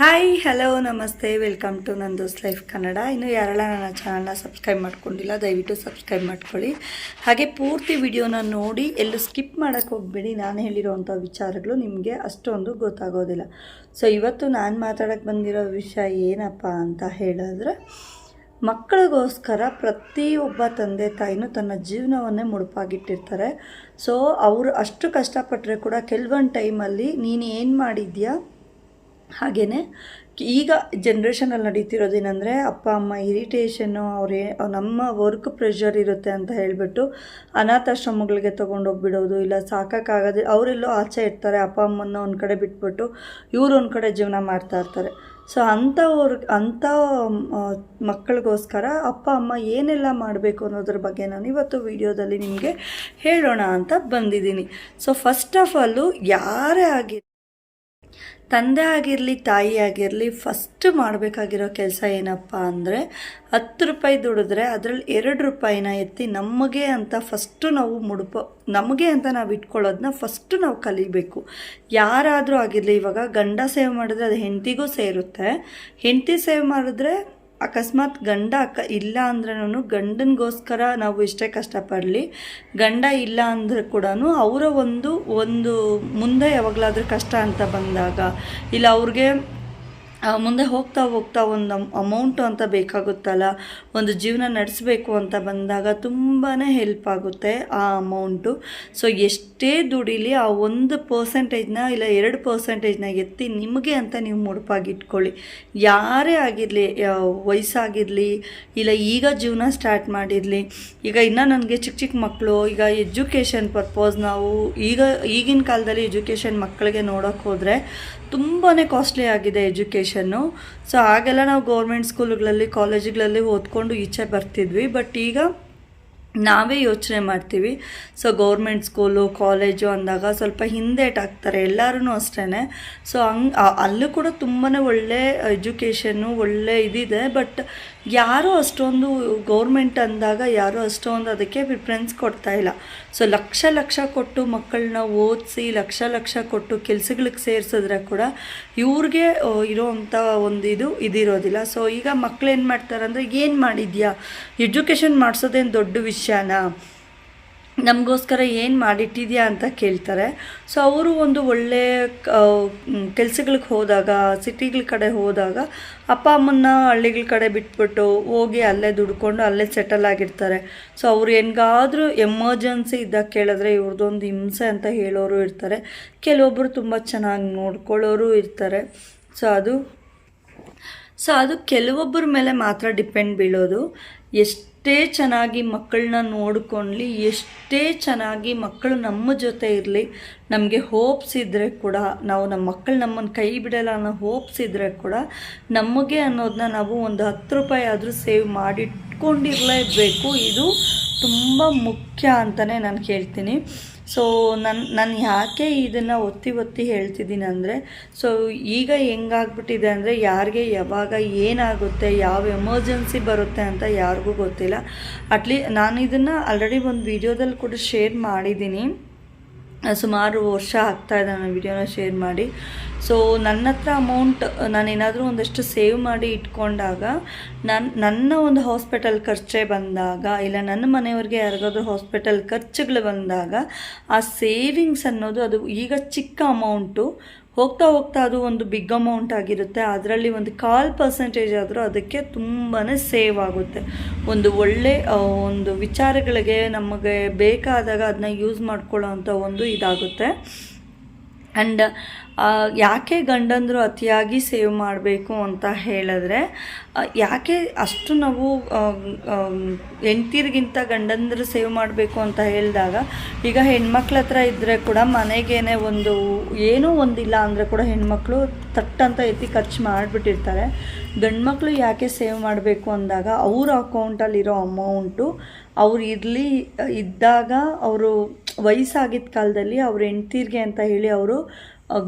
Hi hello ನಮಸ್ತೆ welcome to Nandos life Kannada ಇನ್ನು ಯಾರೆಲ್ಲ ನನ್ನ ಚಾನಲ್ನ ಸಬ್ಸ್ಕ್ರೈಬ್ ಮಾಡ್ಕೊಂಡಿಲ್ಲ, ದಯವಿಟ್ಟು ಸಬ್ಸ್ಕ್ರೈಬ್ ಮಾಡ್ಕೊಳ್ಳಿ. ಹಾಗೆ ಪೂರ್ತಿ ವಿಡಿಯೋನ ನೋಡಿ, ಎಲ್ಲೂ ಸ್ಕಿಪ್ ಮಾಡೋಕ್ಕೆ ಹೋಗಬೇಡಿ. ನಾನು ಹೇಳಿರೋವಂಥ ವಿಚಾರಗಳು ನಿಮಗೆ ಅಷ್ಟೊಂದು ಗೊತ್ತಾಗೋದಿಲ್ಲ. ಸೊ ಇವತ್ತು ನಾನು ಮಾತಾಡೋಕ್ಕೆ ಬಂದಿರೋ ವಿಷಯ ಏನಪ್ಪ ಅಂತ ಹೇಳಿದ್ರೆ, ಮಕ್ಕಳಿಗೋಸ್ಕರ ಪ್ರತಿಯೊಬ್ಬ ತಂದೆ ತಾಯಿನೂ ತನ್ನ ಜೀವನವನ್ನೇ ಮುಡುಪಾಗಿಟ್ಟಿರ್ತಾರೆ. ಸೊ ಅವರು ಅಷ್ಟು ಕಷ್ಟಪಟ್ಟರೆ ಕೂಡ ಕೆಲವೊಂದು ಟೈಮಲ್ಲಿ ನೀನು ಏನು ಮಾಡಿದ್ಯಾ? ಹಾಗೆಯೇ ಈಗ ಜನ್ರೇಷನಲ್ಲಿ ನಡೀತಿರೋದೇನೆಂದರೆ ಅಪ್ಪ, ಅಮ್ಮ ಇರಿಟೇಷನ್ನು ಅವ್ರೇ ನಮ್ಮ ವರ್ಕ್ ಪ್ರೆಷರ್ ಇರುತ್ತೆ ಅಂತ ಹೇಳಿಬಿಟ್ಟು ಅನಾಥಾಶ್ರಮಗಳಿಗೆ ತೊಗೊಂಡೋಗ್ಬಿಡೋದು, ಇಲ್ಲ ಸಾಕೋಕ್ಕಾಗದೆ ಅವರೆಲ್ಲೋ ಆಚೆ ಇರ್ತಾರೆ, ಅಪ್ಪ, ಅಮ್ಮನ್ನ ಒಂದು ಕಡೆ ಬಿಟ್ಬಿಟ್ಟು ಇವ್ರು ಒಂದು ಕಡೆ ಜೀವನ ಮಾಡ್ತಾ ಇರ್ತಾರೆ. ಸೊ ಅಂಥವ್ರ, ಅಂಥ ಮಕ್ಕಳಿಗೋಸ್ಕರ ಅಪ್ಪ, ಅಮ್ಮ ಏನೆಲ್ಲ ಮಾಡಬೇಕು ಅನ್ನೋದ್ರ ಬಗ್ಗೆ ನಾನು ಇವತ್ತು ವಿಡಿಯೋದಲ್ಲಿ ನಿಮಗೆ ಹೇಳೋಣ ಅಂತ ಬಂದಿದ್ದೀನಿ. ಸೊ ಫಸ್ಟ್ ಆಫ್ ಆಲು ಯಾರೇ ಆಗಿ ತಂದೆ ಆಗಿರಲಿ, ತಾಯಿ ಆಗಿರಲಿ ಫಸ್ಟ್ ಮಾಡಬೇಕಾಗಿರೋ ಕೆಲಸ ಏನಪ್ಪ ಅಂದರೆ ಹತ್ತು ರೂಪಾಯಿ ದುಡಿದ್ರೆ ಅದರಲ್ಲಿ ಎರಡು ರೂಪಾಯಿನ ಎತ್ತಿ ನಮಗೆ ಅಂತ ಫಸ್ಟು ನಾವು ಮುಡುಪ, ನಮಗೆ ಅಂತ ನಾವು ಇಟ್ಕೊಳ್ಳೋದನ್ನ ಫಸ್ಟು ನಾವು ಕಲಿಬೇಕು. ಯಾರಾದರೂ ಆಗಿರಲಿ, ಇವಾಗ ಗಂಡ ಸೇವ್ ಮಾಡಿದ್ರೆ ಅದು ಹೆಂಡತಿಗೂ ಸೇರುತ್ತೆ. ಹೆಂಡತಿ ಸೇವ್ ಮಾಡಿದ್ರೆ ಅಕಸ್ಮಾತ್ ಗಂಡ ಅಕ್ಕ ಇಲ್ಲ ಅಂದ್ರೂ ಗಂಡನಿಗೋಸ್ಕರ ನಾವು ಇಷ್ಟೇ ಕಷ್ಟಪಡಲಿ. ಗಂಡ ಇಲ್ಲ ಅಂದರೆ ಕೂಡ ಅವರ ಒಂದು ಒಂದು ಮುಂದೆ ಯಾವಾಗಲಾದ್ರೂ ಕಷ್ಟ ಅಂತ ಬಂದಾಗ, ಇಲ್ಲ ಅವ್ರಿಗೆ ಮುಂದೆ ಹೋಗ್ತಾ ಹೋಗ್ತಾ ಒಂದು ಅಮೌಂಟು ಅಂತ ಬೇಕಾಗುತ್ತಲ್ಲ, ಒಂದು ಜೀವನ ನಡೆಸಬೇಕು ಅಂತ ಬಂದಾಗ ತುಂಬಾ ಹೆಲ್ಪ್ ಆಗುತ್ತೆ ಆ ಅಮೌಂಟು ಸೊ ಎಷ್ಟೇ ದುಡಿಲಿ ಆ ಒಂದು ಪರ್ಸೆಂಟೇಜ್ನ ಇಲ್ಲ ಎರಡು ಪರ್ಸೆಂಟೇಜ್ನ ಎತ್ತಿ ನಿಮಗೆ ಅಂತ ನೀವು ಮುಡುಪಾಗಿಟ್ಕೊಳ್ಳಿ ಯಾರೇ ಆಗಿರಲಿ ವಯಸ್ಸಾಗಿರಲಿ, ಇಲ್ಲ ಈಗ ಜೀವನ ಸ್ಟಾರ್ಟ್ ಮಾಡಿರಲಿ, ಈಗ ಇನ್ನೂ ನನಗೆ ಚಿಕ್ಕ ಚಿಕ್ಕ ಮಕ್ಕಳು ಈಗ ಎಜುಕೇಷನ್ ಪರ್ಪೋಸ್ ನಾವು ಈಗ ಈಗಿನ ಕಾಲದಲ್ಲಿ ಎಜುಕೇಷನ್ ಮಕ್ಕಳಿಗೆ ನೋಡೋಕೆ ಹೋದರೆ ತುಂಬಾ ಕಾಸ್ಟ್ಲಿ ಆಗಿದೆ ಎಜುಕೇಷನ್ನು ಸೊ ಆಗೆಲ್ಲ ನಾವು ಗೌರ್ಮೆಂಟ್ ಸ್ಕೂಲ್ಗಳಲ್ಲಿ ಕಾಲೇಜುಗಳಲ್ಲಿ ಓದ್ಕೊಂಡು ಈಚೆ ಬರ್ತಿದ್ವಿ. ಬಟ್ ಈಗ ನಾವೇ ಯೋಚನೆ ಮಾಡ್ತೀವಿ. ಸೊ ಗೌರ್ಮೆಂಟ್ ಸ್ಕೂಲು ಕಾಲೇಜು ಅಂದಾಗ ಸ್ವಲ್ಪ ಹಿಂದೇಟ್ ಆಗ್ತಾರೆ ಎಲ್ಲರೂ ಅಷ್ಟೇ ಸೊ ಹಂಗೆ ಅಲ್ಲೂ ಕೂಡ ತುಂಬಾ ಒಳ್ಳೆ ಎಜುಕೇಷನ್ನು ಒಳ್ಳೆ ಇದಿದೆ. ಬಟ್ ಯಾರೂ ಅಷ್ಟೊಂದು ಗೌರ್ಮೆಂಟ್ ಅಂದಾಗ ಯಾರೂ ಅಷ್ಟೊಂದು ಅದಕ್ಕೆ ಪ್ರಿಫ್ರೆನ್ಸ್ ಕೊಡ್ತಾ ಇಲ್ಲ. ಸೊ ಲಕ್ಷ ಲಕ್ಷ ಕೊಟ್ಟು ಮಕ್ಕಳನ್ನ ಓದಿಸಿ, ಲಕ್ಷ ಲಕ್ಷ ಕೊಟ್ಟು ಕೆಲಸಗಳಿಗೆ ಸೇರಿಸಿದ್ರೆ ಕೂಡ ಇವ್ರಿಗೆ ಇರೋ ಇರೋವಂಥ ಒಂದು ಇದು ಇದಿರೋದಿಲ್ಲ. ಸೊ ಈಗ ಮಕ್ಕಳು ಏನು ಮಾಡ್ತಾರೆ ಅಂದರೆ ಏನು ಮಾಡಿದ್ಯಾ? ಎಜುಕೇಷನ್ ಮಾಡಿಸೋದೇನು ದೊಡ್ಡ ವಿಷಯನಾ? ನಮಗೋಸ್ಕರ ಏನು ಮಾಡಿಟ್ಟಿದ್ಯಾ ಅಂತ ಕೇಳ್ತಾರೆ. ಸೊ ಅವರು ಒಂದು ಒಳ್ಳೆ ಕೆಲಸಗಳಿಗೆ ಹೋದಾಗ, ಸಿಟಿಗಳ ಕಡೆ ಹೋದಾಗ, ಅಪ್ಪ ಅಮ್ಮನ್ನ ಹಳ್ಳಿಗಳ ಕಡೆ ಬಿಟ್ಬಿಟ್ಟು ಹೋಗಿ ಅಲ್ಲೇ ದುಡ್ಕೊಂಡು ಅಲ್ಲೇ ಸೆಟಲ್ ಆಗಿರ್ತಾರೆ. ಸೊ ಅವ್ರು ಹೆಂಗಾದರೂ ಎಮರ್ಜೆನ್ಸಿ ಇದ್ದಾಗ ಕೇಳಿದ್ರೆ ಇವ್ರದ್ದೊಂದು ಹಿಂಸೆ ಅಂತ ಹೇಳೋರು ಇರ್ತಾರೆ. ಕೆಲವೊಬ್ಬರು ತುಂಬ ಚೆನ್ನಾಗಿ ನೋಡ್ಕೊಳ್ಳೋರು ಇರ್ತಾರೆ. ಸೊ ಅದು ಸೊ ಅದು ಕೆಲವೊಬ್ಬರ ಮೇಲೆ ಮಾತ್ರ ಡಿಪೆಂಡ್ ಬೀಳೋದು. ಎಷ್ಟೇ ಚೆನ್ನಾಗಿ ಮಕ್ಕಳನ್ನ ನೋಡ್ಕೊಳ್ಳಿ ಎಷ್ಟೇ ಚೆನ್ನಾಗಿ ಮಕ್ಕಳು ನಮ್ಮ ಜೊತೆ ಇರಲಿ, ನಮಗೆ ಹೋಪ್ಸ್ ಇದ್ದರೆ ಕೂಡ, ನಾವು ನಮ್ಮ ಮಕ್ಕಳು ನಮ್ಮನ್ನು ಕೈ ಬಿಡಲ್ಲ ಅನ್ನೋ ಹೋಪ್ಸ್ ಇದ್ದರೆ ಕೂಡ, ನಮಗೆ ಅನ್ನೋದನ್ನ ನಾವು ಒಂದು ಹತ್ತು ರೂಪಾಯಿ ಆದರೂ ಸೇವ್ ಮಾಡಿಟ್ಕೊಂಡಿರಲೇಬೇಕು. ಇದು ತುಂಬ ಮುಖ್ಯ ಅಂತಲೇ ನಾನು ಕೇಳ್ತೀನಿ. ಸೊ ನನ್ನ ನಾನು ಯಾಕೆ ಇದನ್ನು ಒತ್ತಿ ಒತ್ತಿ ಹೇಳ್ತಿದ್ದೀನಿ ಅಂದರೆ ಸೊ ಈಗ ಹೆಂಗಾಗ್ಬಿಟ್ಟಿದೆ ಅಂದರೆ ಯಾರಿಗೆ ಯಾವಾಗ ಏನಾಗುತ್ತೆ, ಯಾವ ಎಮರ್ಜೆನ್ಸಿ ಬರುತ್ತೆ ಅಂತ ಯಾರಿಗೂ ಗೊತ್ತಿಲ್ಲ. ಅಟ್ಲೀ ನಾನು ಇದನ್ನು ಆಲ್ರೆಡಿ ಒಂದು ವಿಡಿಯೋದಲ್ಲಿ ಕೂಡ ಶೇರ್ ಮಾಡಿದ್ದೀನಿ. ಸುಮಾರು ವರ್ಷ ಆಗ್ತಾ ಇದೆ ನಾನು ವಿಡಿಯೋನ ಶೇರ್ ಮಾಡಿ. ಸೊ ನನ್ನ ಹತ್ರ ಅಮೌಂಟ್ ನಾನೇನಾದರೂ ಒಂದಷ್ಟು ಸೇವ್ ಮಾಡಿ ಇಟ್ಕೊಂಡಾಗ ನನ್ನ ನನ್ನ ಒಂದು ಹಾಸ್ಪಿಟಲ್ ಖರ್ಚೇ ಬಂದಾಗ, ಇಲ್ಲ ನನ್ನ ಮನೆಯವ್ರಿಗೆ ಯಾರಿಗಾದ್ರೂ ಹಾಸ್ಪಿಟಲ್ ಖರ್ಚುಗಳು ಬಂದಾಗ, ಆ ಸೇವಿಂಗ್ಸ್ ಅನ್ನೋದು ಅದು ಈಗ ಚಿಕ್ಕ ಅಮೌಂಟು ಹೋಗ್ತಾ ಹೋಗ್ತಾ ಅದು ಒಂದು ಬಿಗ್ ಅಮೌಂಟ್ ಆಗಿರುತ್ತೆ. ಅದರಲ್ಲಿ ಒಂದು ಕಾಲ್ ಪರ್ಸೆಂಟೇಜ್ ಆದರೂ ಅದಕ್ಕೆ ತುಂಬಾ ಸೇವ್ ಆಗುತ್ತೆ. ಒಂದು ಒಳ್ಳೆ ಒಂದು ವಿಚಾರಗಳಿಗೆ ನಮಗೆ ಬೇಕಾದಾಗ ಅದನ್ನ ಯೂಸ್ ಮಾಡ್ಕೊಳ್ಳೋ ಒಂದು ಇದಾಗುತ್ತೆ. ಆ್ಯಂಡ್ ಯಾಕೆ ಗಂಡಂದರು ಅತಿಯಾಗಿ ಸೇವ್ ಮಾಡಬೇಕು ಅಂತ ಹೇಳಿದ್ರೆ ಯಾಕೆ ಅಷ್ಟು ನಾವು ಹೆಂಡ್ತಿರ್ಗಿಂತ ಗಂಡಂದರು ಸೇವ್ ಮಾಡಬೇಕು ಅಂತ ಹೇಳಿದಾಗ, ಈಗ ಹೆಣ್ಮಕ್ಳ ಹತ್ರ ಇದ್ದರೆ ಕೂಡ ಮನೆಗೇನೆ ಒಂದು, ಏನೂ ಒಂದಿಲ್ಲ ಅಂದರೆ ಕೂಡ ಹೆಣ್ಮಕ್ಳು ತಟ್ಟಂತ ಎತ್ತಿ ಖರ್ಚು ಮಾಡಿಬಿಟ್ಟಿರ್ತಾರೆ. ಗಂಡ್ಮಕ್ಳು ಯಾಕೆ ಸೇವ್ ಮಾಡಬೇಕು ಅಂದಾಗ, ಅವ್ರ ಅಕೌಂಟಲ್ಲಿರೋ ಅಮೌಂಟು ಅವ್ರು ಇರಲಿ, ಇದ್ದಾಗ ಅವರು ವಯಸ್ಸಾಗಿದ್ದ ಕಾಲದಲ್ಲಿ ಅವ್ರ ಹೆಂಡ್ತೀರಿಗೆ ಅಂತ ಹೇಳಿ ಅವರು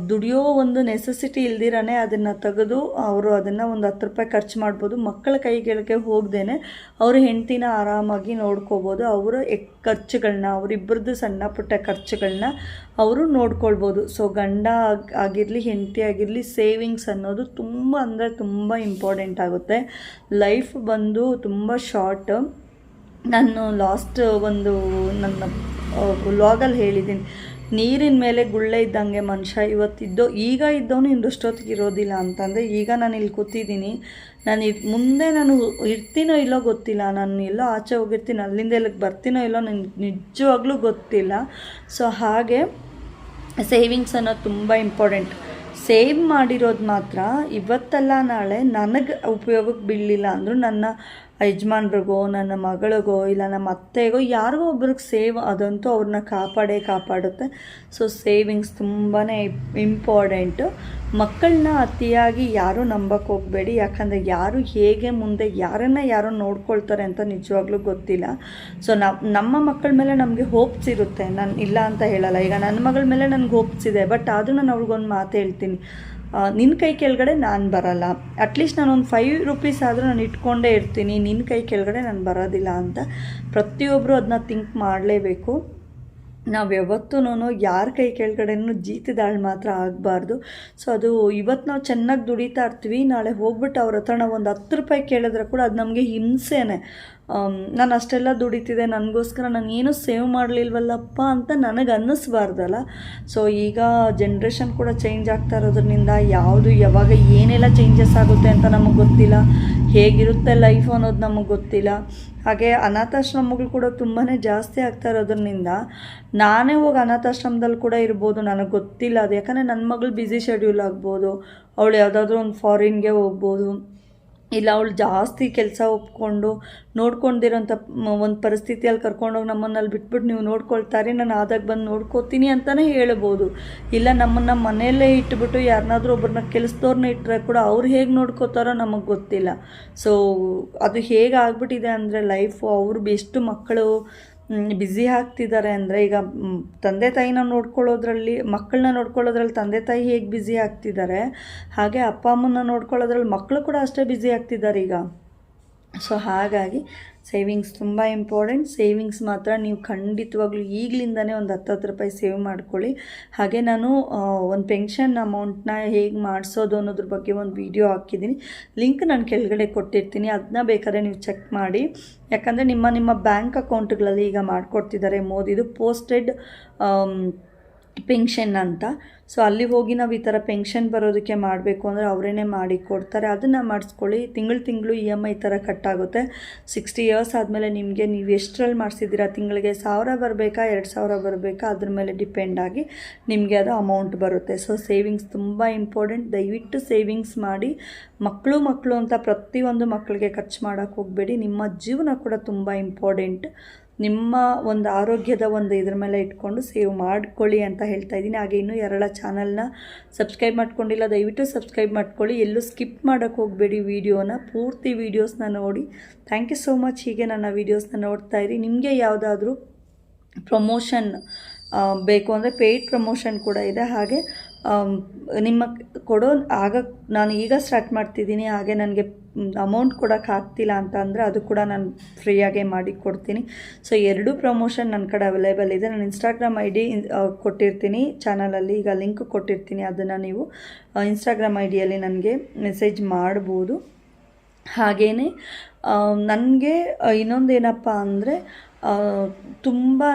ದುಡಿಯೋ ಒಂದು ನೆಸೆಸಿಟಿ ಇಲ್ದಿರಾನೆ ಅದನ್ನು ತೆಗೆದು ಅವರು ಅದನ್ನು ಒಂದು ಹತ್ತು ರೂಪಾಯಿ ಖರ್ಚು ಮಾಡ್ಬೋದು. ಮಕ್ಕಳ ಕೈಗಳಿಗೆ ಹೋಗ್ದೇನೆ ಅವರು ಹೆಂಡ್ತಿನ ಆರಾಮಾಗಿ ನೋಡ್ಕೋಬೋದು. ಅವರ ಎಕ್ ಖರ್ಚುಗಳನ್ನ ಅವರಿಬ್ಬರದ್ದು ಸಣ್ಣ ಪುಟ್ಟ ಖರ್ಚುಗಳನ್ನ ಅವರು ನೋಡ್ಕೊಳ್ಬೋದು. ಸೊ ಗಂಡ ಆಗ್- ಆಗಿರಲಿ, ಹೆಂಡತಿ ಆಗಿರಲಿ ಸೇವಿಂಗ್ಸ್ ಅನ್ನೋದು ತುಂಬ ಅಂದರೆ ತುಂಬ ಇಂಪಾರ್ಟೆಂಟ್ ಆಗುತ್ತೆ. ಲೈಫ್ ಬಂದು ತುಂಬ ಶಾರ್ಟ್ ನಾನು ಲಾಸ್ಟ್ ಒಂದು ನನ್ನ ವ್ಲಾಗಲ್ಲಿ ಹೇಳಿದ್ದೀನಿ. ನೀರಿನ ಮೇಲೆ ಗುಳ್ಳೆ ಇದ್ದಂಗೆ ಮನುಷ್ಯ ಇವತ್ತಿದ್ದೋ, ಈಗ ಇದ್ದವನು ಇಂದಷ್ಟೊತ್ತಿಗೆ ಇರೋದಿಲ್ಲ ಅಂತಂದರೆ, ಈಗ ನಾನು ಇಲ್ಲಿ ಕೂತಿದ್ದೀನಿ. ನಾನು ಇದು ಮುಂದೆ ನಾನು ಇರ್ತೀನೋ ಇಲ್ಲೋ ಗೊತ್ತಿಲ್ಲ. ನಾನು ಎಲ್ಲೋ ಆಚೆ ಹೋಗಿರ್ತೀನಿ, ಅಲ್ಲಿಂದ ಎಲ್ಲಿಗೆ ಬರ್ತೀನೋ ಇಲ್ಲೋ ನನಗೆ ನಿಜವಾಗ್ಲೂ ಗೊತ್ತಿಲ್ಲ. ಸೊ ಹಾಗೆ ಸೇವಿಂಗ್ಸ್ ಅನ್ನೋದು ತುಂಬ ಇಂಪಾರ್ಟೆಂಟ್ ಸೇವ್ ಮಾಡಿರೋದು ಮಾತ್ರ, ಇವತ್ತಲ್ಲ ನಾಳೆ ನನಗೆ ಉಪಯೋಗಕ್ಕೆ ಬೀಳಲಿಲ್ಲ ಅಂದರೂ ನನ್ನ ಯಜಮಾನ್ರಿಗೋ, ನನ್ನ ಮಗಳಿಗೋ, ಇಲ್ಲ ನಮ್ಮ ಅತ್ತೆಗೋ, ಯಾರಿಗೋ ಒಬ್ರಿಗೆ ಸೇವ್ ಅದಂತೂ ಅವ್ರನ್ನ ಕಾಪಾಡೇ ಕಾಪಾಡುತ್ತೆ. ಸೊ ಸೇವಿಂಗ್ಸ್ ತುಂಬಾ ಇಂಪಾರ್ಟೆಂಟು ಮಕ್ಕಳನ್ನ ಅತಿಯಾಗಿ ಯಾರೂ ನಂಬಕ್ಕೆ ಹೋಗಬೇಡಿ. ಯಾಕಂದರೆ ಯಾರು ಹೇಗೆ ಮುಂದೆ, ಯಾರನ್ನ ಯಾರೋ ನೋಡ್ಕೊಳ್ತಾರೆ ಅಂತ ನಿಜವಾಗ್ಲೂ ಗೊತ್ತಿಲ್ಲ. ಸೊ ನಮ್ಮ ಮಕ್ಕಳ ಮೇಲೆ ನಮಗೆ ಹೋಪ್ಸ್ ಇರುತ್ತೆ. ನಾನು ಇಲ್ಲ ಅಂತ ಹೇಳಲ್ಲ. ಈಗ ನನ್ನ ಮಗಳ ಮೇಲೆ ನನಗೆ ಹೋಪ್ಸ್ ಇದೆ. ಬಟ್ ಆದರೂ ನಾನು ಅವ್ರಿಗೊಂದು ಮಾತು ಹೇಳ್ತೀನಿ. ನಿನ್ನ ಕೈ ಕೆಳಗಡೆ ನಾನು ಬರಲ್ಲ. ಅಟ್ಲೀಸ್ಟ್ ನಾನು ಒಂದು ಫೈವ್ ರುಪೀಸ್ ಆದರೂ ನಾನು ಇಟ್ಕೊಂಡೇ ಇರ್ತೀನಿ. ನಿನ್ನ ಕೈ ಕೆಳಗಡೆ ನಾನು ಬರೋದಿಲ್ಲ ಅಂತ ಪ್ರತಿಯೊಬ್ಬರು ಅದನ್ನ ಥಿಂಕ್ ಮಾಡಲೇಬೇಕು. ನಾವು ಯಾವತ್ತೂ ಯಾರ ಕೈ ಕೆಳಗಡೆನೂ ಜೀತಿದಾಳು ಮಾತ್ರ ಆಗಬಾರ್ದು. ಸೊ ಅದು ಇವತ್ತು ನಾವು ಚೆನ್ನಾಗಿ ದುಡಿತಾ ಇರ್ತೀವಿ, ನಾಳೆ ಹೋಗ್ಬಿಟ್ಟು ಅವ್ರ ಹತ್ರ ನಾವು ಒಂದು ಹತ್ತು ರೂಪಾಯಿ ಕೇಳಿದ್ರೆ ಕೂಡ ಅದು ನಮಗೆ ಹಿಂಸೆನೆ. ನಾನು ಅಷ್ಟೆಲ್ಲ ದುಡಿತಿದೆ ನನಗೋಸ್ಕರ ನಾನು ಏನೂ ಸೇವ್ ಮಾಡಲಿಲ್ವಲ್ಲಪ್ಪ ಅಂತ ನನಗೆ ಅನ್ನಿಸ್ಬಾರ್ದಲ್ಲ. ಸೊ ಈಗ ಜನ್ರೇಷನ್ ಕೂಡ ಚೇಂಜ್ ಆಗ್ತಾ ಇರೋದ್ರಿಂದ ಯಾವುದು ಯಾವಾಗ ಏನೆಲ್ಲ ಚೇಂಜಸ್ ಆಗುತ್ತೆ ಅಂತ ನಮಗೆ ಗೊತ್ತಿಲ್ಲ. ಹೇಗಿರುತ್ತೆ ಲೈಫ್ ಅನ್ನೋದು ನಮಗೆ ಗೊತ್ತಿಲ್ಲ. ಹಾಗೆ ಅನಾಥಾಶ್ರಮಗಳು ಕೂಡ ತುಂಬಾ ಜಾಸ್ತಿ ಆಗ್ತಾ ಇರೋದ್ರಿಂದ ನಾನೇ ಹೋಗಿ ಅನಾಥಾಶ್ರಮದಲ್ಲಿ ಕೂಡ ಇರ್ಬೋದು, ನನಗೆ ಗೊತ್ತಿಲ್ಲ ಅದು. ಯಾಕಂದರೆ ನನ್ನ ಮಗಳು ಬ್ಯುಸಿ ಶೆಡ್ಯೂಲ್ ಆಗ್ಬೋದು, ಅವಳು ಯಾವುದಾದ್ರೂ ಒಂದು ಫಾರಿನ್ಗೆ ಹೋಗ್ಬೋದು. ಇಲ್ಲ ಅವಳು ಜಾಸ್ತಿ ಕೆಲಸ ಒಪ್ಕೊಂಡು ನೋಡ್ಕೊಂಡಿರೋಂಥ ಒಂದು ಪರಿಸ್ಥಿತಿಯಲ್ಲಿ ಕರ್ಕೊಂಡೋಗಿ ನಮ್ಮನ್ನು ಅಲ್ಲಿ ಬಿಟ್ಬಿಟ್ಟು ನೀವು ನೋಡ್ಕೊಳ್ತಾರೆ, ನಾನು ಆದಾಗ ಬಂದು ನೋಡ್ಕೋತೀನಿ ಅಂತಲೇ ಹೇಳ್ಬೋದು. ಇಲ್ಲ ನಮ್ಮನ್ನು ಮನೆಯಲ್ಲೇ ಇಟ್ಬಿಟ್ಟು ಯಾರನ್ನಾದ್ರೂ ಒಬ್ಬರನ್ನ ಕೆಲಸದವ್ರನ್ನ ಇಟ್ಟರೆ ಕೂಡ ಅವ್ರು ಹೇಗೆ ನೋಡ್ಕೋತಾರೋ ನಮಗೆ ಗೊತ್ತಿಲ್ಲ. ಸೊ ಅದು ಹೇಗೆ ಆಗ್ಬಿಟ್ಟಿದೆ ಅಂದರೆ ಲೈಫು ಅವ್ರು ಎಷ್ಟು ಮಕ್ಕಳು ಬ್ಯುಸಿ ಆಗ್ತಿದ್ದಾರೆ ಅಂದರೆ ಈಗ ತಂದೆ ತಾಯಿನ ನೋಡ್ಕೊಳ್ಳೋದ್ರಲ್ಲಿ ಮಕ್ಕಳನ್ನ ನೋಡ್ಕೊಳ್ಳೋದ್ರಲ್ಲಿ ತಂದೆ ತಾಯಿ ಹೇಗೆ ಬ್ಯುಸಿ ಆಗ್ತಿದ್ದಾರೆ ಹಾಗೆ ಅಪ್ಪ ಅಮ್ಮನ ನೋಡ್ಕೊಳ್ಳೋದ್ರಲ್ಲಿ ಮಕ್ಕಳು ಕೂಡ ಅಷ್ಟೇ ಬ್ಯುಸಿ ಆಗ್ತಿದ್ದಾರೆ ಈಗ. ಸೊ ಹಾಗಾಗಿ ಸೇವಿಂಗ್ಸ್ ತುಂಬ ಇಂಪಾರ್ಟೆಂಟ್ ಸೇವಿಂಗ್ಸ್ ಮಾತ್ರ ನೀವು ಖಂಡಿತವಾಗ್ಲೂ ಈಗಲಿಂದನೇ ಒಂದು ಹತ್ತು ಹತ್ತು ರೂಪಾಯಿ ಸೇವ್ ಮಾಡ್ಕೊಳ್ಳಿ. ಹಾಗೆ ನಾನು ಒಂದು ಪೆನ್ಷನ್ ಅಮೌಂಟ್ನ ಹೇಗೆ ಮಾಡಿಸೋದು ಅನ್ನೋದ್ರ ಬಗ್ಗೆ ಒಂದು ವಿಡಿಯೋ ಹಾಕಿದ್ದೀನಿ. ಲಿಂಕ್ ನಾನು ಕೆಳಗಡೆ ಕೊಟ್ಟಿರ್ತೀನಿ. ಅದನ್ನ ಬೇಕಾದ್ರೆ ನೀವು ಚೆಕ್ ಮಾಡಿ. ಯಾಕಂದರೆ ನಿಮ್ಮ ನಿಮ್ಮ ಬ್ಯಾಂಕ್ ಅಕೌಂಟ್ಗಳಲ್ಲಿ ಈಗ ಮಾಡಿಕೊಡ್ತಿದ್ದಾರೆ ಮೋದಿದು ಪೋಸ್ಟೆಡ್ ಪೆನ್ಷನ್ ಅಂತ. ಸೊ ಅಲ್ಲಿ ಹೋಗಿ ನಾವು ಈ ಥರ ಪೆನ್ಷನ್ ಬರೋದಕ್ಕೆ ಮಾಡಬೇಕು ಅಂದರೆ ಅವರೇನೆ ಮಾಡಿ ಕೊಡ್ತಾರೆ. ಅದನ್ನು ಮಾಡಿಸ್ಕೊಳ್ಳಿ. ತಿಂಗಳು ತಿಂಗಳು ಇ ಎಂ ಐ ಥರ ಕಟ್ಟಾಗುತ್ತೆ. ಸಿಕ್ಸ್ಟಿ ಇಯರ್ಸ್ ಆದಮೇಲೆ ನಿಮಗೆ ನೀವು ಎಷ್ಟರಲ್ಲಿ ಮಾಡಿಸಿದ್ದೀರಾ? ತಿಂಗಳಿಗೆ ಸಾವಿರ ಬರಬೇಕಾ? ಎರಡು ಸಾವಿರ ಬರಬೇಕಾ? ಅದ್ರ ಮೇಲೆ ಡಿಪೆಂಡ್ ಆಗಿ ನಿಮಗೆ ಅದು ಅಮೌಂಟ್ ಬರುತ್ತೆ. ಸೊ ಸೇವಿಂಗ್ಸ್ ತುಂಬ ಇಂಪಾರ್ಟೆಂಟ್ ದಯವಿಟ್ಟು ಸೇವಿಂಗ್ಸ್ ಮಾಡಿ ಮಕ್ಕಳು ಮಕ್ಕಳು ಅಂತ ಪ್ರತಿಯೊಂದು ಮಕ್ಕಳಿಗೆ ಖರ್ಚು ಮಾಡೋಕ್ಕೆ ಹೋಗಬೇಡಿ. ನಿಮ್ಮ ಜೀವನ ಕೂಡ ತುಂಬ ಇಂಪಾರ್ಟೆಂಟ್ ನಿಮ್ಮ ಒಂದು ಆರೋಗ್ಯದ ಒಂದು ಇದ್ರ ಮೇಲೆ ಇಟ್ಕೊಂಡು ಸೇವ್ ಮಾಡ್ಕೊಳ್ಳಿ ಅಂತ ಹೇಳ್ತಾ ಇದ್ದೀನಿ. ಹಾಗೆ ಇನ್ನೂ ಎರಡ ಚಾನಲ್ನ ಸಬ್ಸ್ಕ್ರೈಬ್ ಮಾಡ್ಕೊಂಡಿಲ್ಲ, ದಯವಿಟ್ಟು ಸಬ್ಸ್ಕ್ರೈಬ್ ಮಾಡ್ಕೊಳ್ಳಿ. ಎಲ್ಲೂ ಸ್ಕಿಪ್ ಮಾಡೋಕ್ಕೆ ಹೋಗಬೇಡಿ ವೀಡಿಯೋನ, ಪೂರ್ತಿ ವೀಡಿಯೋಸ್ನ ನೋಡಿ. Thank you so much. ಹೀಗೆ ನನ್ನ ವೀಡಿಯೋಸ್ನ ನೋಡ್ತಾ ಇರಿ. ನಿಮಗೆ ಯಾವುದಾದ್ರೂ ಪ್ರಮೋಷನ್ ಬೇಕು ಅಂದರೆ ಪೇಯ್ಡ್ ಪ್ರಮೋಷನ್ ಕೂಡ ಇದೆ. ಹಾಗೆ ನಿಮ್ಮ ಕೊಡೋ ಆಗ ನಾನು ಈಗ ಸ್ಟಾರ್ಟ್ ಮಾಡ್ತಿದ್ದೀನಿ. ಹಾಗೆ ನನಗೆ ಅಮೌಂಟ್ ಕೊಡೋಕೆ ಆಗ್ತಿಲ್ಲ ಅಂತ ಅಂದರೆ ಅದು ಕೂಡ ನಾನು ಫ್ರೀಯಾಗೆ ಮಾಡಿ ಕೊಡ್ತೀನಿ. ಸೊ ಎರಡೂ ಪ್ರಮೋಷನ್ ನನ್ನ ಕಡೆ ಅವೈಲೇಬಲ್ ಇದೆ. ನಾನು ಇನ್ಸ್ಟಾಗ್ರಾಮ್ ಐ ಡಿ ಕೊಟ್ಟಿರ್ತೀನಿ ಚಾನಲಲ್ಲಿ ಈಗ ಲಿಂಕ್ ಕೊಟ್ಟಿರ್ತೀನಿ ಅದನ್ನು ನೀವು ಇನ್ಸ್ಟಾಗ್ರಾಮ್ ಐ ಡಿಯಲ್ಲಿ ನನಗೆ ಮೆಸೇಜ್ ಮಾಡ್ಬೋದು. ಹಾಗೇ ನನಗೆ ಇನ್ನೊಂದೇನಪ್ಪ ಅಂದರೆ ತುಂಬಾ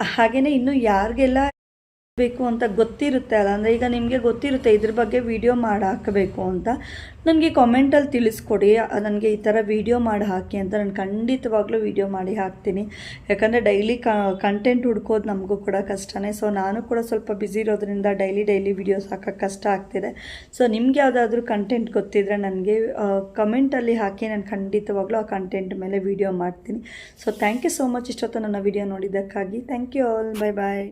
ಹಾಗೆಯೇ ಇನ್ನು ಯಾರಿಗೆಲ್ಲ ಬೇಕು ಅಂತ ಗೊತ್ತಿರುತ್ತೆ ಅಲ್ಲ? ಅಂದರೆ ಈಗ ನಿಮಗೆ ಗೊತ್ತಿರುತ್ತೆ, ಇದ್ರ ಬಗ್ಗೆ ವಿಡಿಯೋ ಮಾಡಿ ಹಾಕಬೇಕು ಅಂತ ನನಗೆ ಕಾಮೆಂಟಲ್ಲಿ ತಿಳಿಸ್ಕೊಡಿ. ನನಗೆ ಈ ಥರ ವಿಡಿಯೋ ಮಾಡಿ ಹಾಕಿ ಅಂತ ನಾನು ಖಂಡಿತವಾಗ್ಲೂ ವಿಡಿಯೋ ಮಾಡಿ ಹಾಕ್ತೀನಿ. ಯಾಕಂದರೆ ಡೈಲಿ ಕಂಟೆಂಟ್ ಹುಡ್ಕೋದು ನಮಗೂ ಕೂಡ ಕಷ್ಟನೇ. ಸೊ ನಾನು ಕೂಡ ಸ್ವಲ್ಪ ಬ್ಯುಸಿ ಇರೋದ್ರಿಂದ ಡೈಲಿ ಡೈಲಿ ವೀಡಿಯೋಸ್ ಹಾಕೋಕ್ಕೆ ಕಷ್ಟ ಆಗ್ತಿದೆ. ಸೊ ನಿಮ್ಗೆ ಯಾವುದಾದ್ರೂ ಕಂಟೆಂಟ್ ಗೊತ್ತಿದ್ರೆ ನನಗೆ ಕಮೆಂಟಲ್ಲಿ ಹಾಕಿ ನಾನು ಖಂಡಿತವಾಗ್ಲೂ ಆ ಕಂಟೆಂಟ್ ಮೇಲೆ ವಿಡಿಯೋ ಮಾಡ್ತೀನಿ. So thank you so much ಇಷ್ಟೊತ್ತು ನನ್ನ video ನೋಡಿದ್ದಕ್ಕಾಗಿ. Thank you all bye bye